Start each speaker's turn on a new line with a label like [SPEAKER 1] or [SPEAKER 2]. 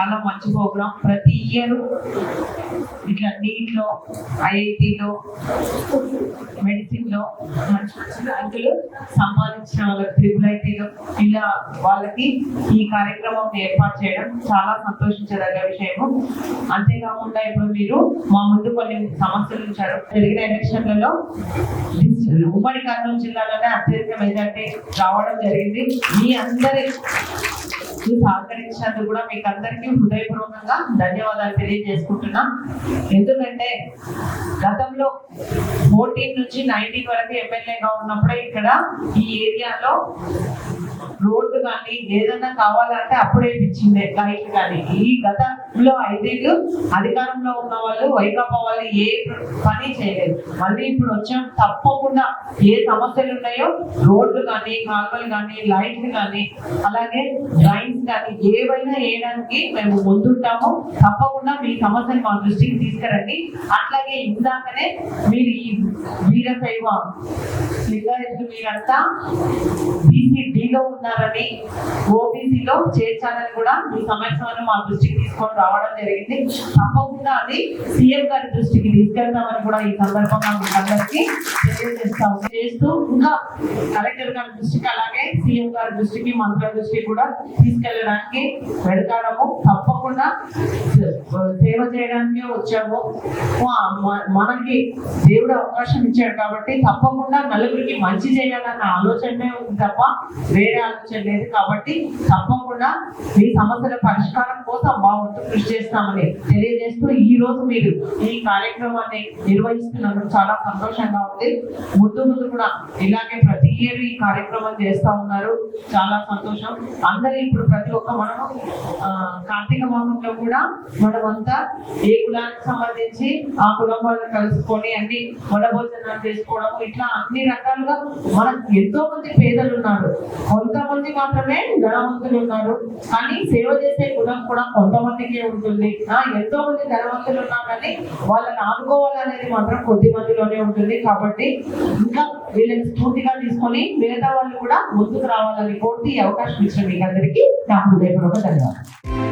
[SPEAKER 1] చాలా మంచి ప్రోగ్రామ్ ప్రతి ఇయర్ ఇట్లా నీట్లో ఐఐటిలో మెడిసిన్లో మంచి మంచి ర్యాంకులు సంపాదించిన వాళ్ళకి ట్రిపుల్ ఐటీలో ఇలా వాళ్ళకి ఈ కార్యక్రమం ఏర్పాటు చేయడం చాలా సంతోషించదగ్గ విషయము. అంతేకాకుండా ఇప్పుడు మీరు మా ముందు కొన్ని సమస్యలు ఉంచారు. జరిగిన ఎలక్షన్లలో ఉమ్మడి కర్నూలు జిల్లాలోనే అత్యధిక మెజార్టీ రావడం జరిగింది. మీ అందరి ఈ సహకరించినందుకు కూడా మీకు అందరికీ హృదయపూర్వకంగా ధన్యవాదాలు తెలియజేసుకుంటున్నా. ఎందుకంటే గతంలో ఫోర్టీన్ నుంచి నైన్టీన్ వరకు ఎమ్మెల్యేగా ఉన్నప్పుడే ఇక్కడ ఈ ఏరియాలో రోడ్డు కానీ ఏదైనా కావాలంటే అప్పుడే ఇచ్చిందే లైట్ కానీ. ఈ గతంలో ఐదేళ్ళు అధికారంలో ఉన్న వాళ్ళు వైకాపా వాళ్ళు ఏ పని చేయలేదు. మళ్ళీ ఇప్పుడు వచ్చాం. తప్పకుండా ఏ సమస్యలు ఉన్నాయో రోడ్లు కానీ కాల్వలు కానీ లైట్లు కానీ అలాగే డ్రైన్స్ కానీ ఏవైనా వేయడానికి మేము ముందుంటాము. తప్పకుండా మీ సమస్యలు మా దృష్టికి తీసుకురండి. అట్లాగే ఇందాకనే మీరు ఈ వీరశైవ లింగాయతులు మీరంతా బీసీ డీలో ఉన్నారని ఓబీసీలో చేర్చాలని కూడా ఈ సమస్యను మా దృష్టికి తీసుకొని రావడం జరిగింది. తప్పకుండా అది సీఎం గారి దృష్టికి తీసుకెళ్తామని కూడా ఈ సందర్భంగా మీకు అందరికీ తెలియజేస్తాం చేస్తూ ఇంకా కలెక్టర్ గారి దృష్టికి అలాగే సీఎం గారి దృష్టికి మంత్రుల దృష్టికి కూడా తీసుకెళ్ళడానికి వెళ్తాడము తప్పకుండా సేవ చేయడానికే వచ్చాము. మనకి దేవుడు అవకాశం ఇచ్చాడు కాబట్టి తప్పకుండా నలుగురికి మంచి చేయాలన్న ఆలోచనే ఉంది తప్ప వేరే ఆలోచన లేదు కాబట్టి తప్పకుండా మీ సమస్యల పరిష్కారం కోసం మా వంతు కృషి చేస్తామని తెలియజేస్తూ ఈ రోజు మీరు ఈ కార్యక్రమాన్ని నిర్వహిస్తున్నందుకు చాలా సంతోషంగా ఉంది. ముందు ముందు కూడా ఇలాగే ప్రతి ఇయర్ ఈ కార్యక్రమం చేస్తా ఉన్నారు. చాలా సంతోషం. అందరూ ఇప్పుడు ప్రతి ఒక్క మనము కార్తీక మాసంలో కూడా మనమంతా ఏ కులానికి సంబంధించి ఆ కులం వాళ్ళు కలుసుకొని అన్ని వడభోజనాలు చేసుకోవడం ఇట్లా అన్ని రకాలుగా మనకు ఎంతో మంది పేదలు ఉన్నారు కొంతమంది మాత్రమే ధనవంతులు ఉన్నారు. కానీ సేవ చేసే కులం కూడా కొంతమందికే ఉంటుంది. ఎంతో మంది ధనవంతులు ఉన్నా కానీ వాళ్ళని ఆదుకోవాలనేది మాత్రం కొద్ది మందిలోనే ఉంటుంది. కాబట్టి ఇంకా వీళ్ళని స్ఫూర్తిగా తీసుకొని మిగతా వాళ్ళు కూడా ముందుకు రావాలని కోరుతూ అవకాశం ఇచ్చిన మీకు అందరికీ నా హృదయపూర్వక ధన్యవాదాలు.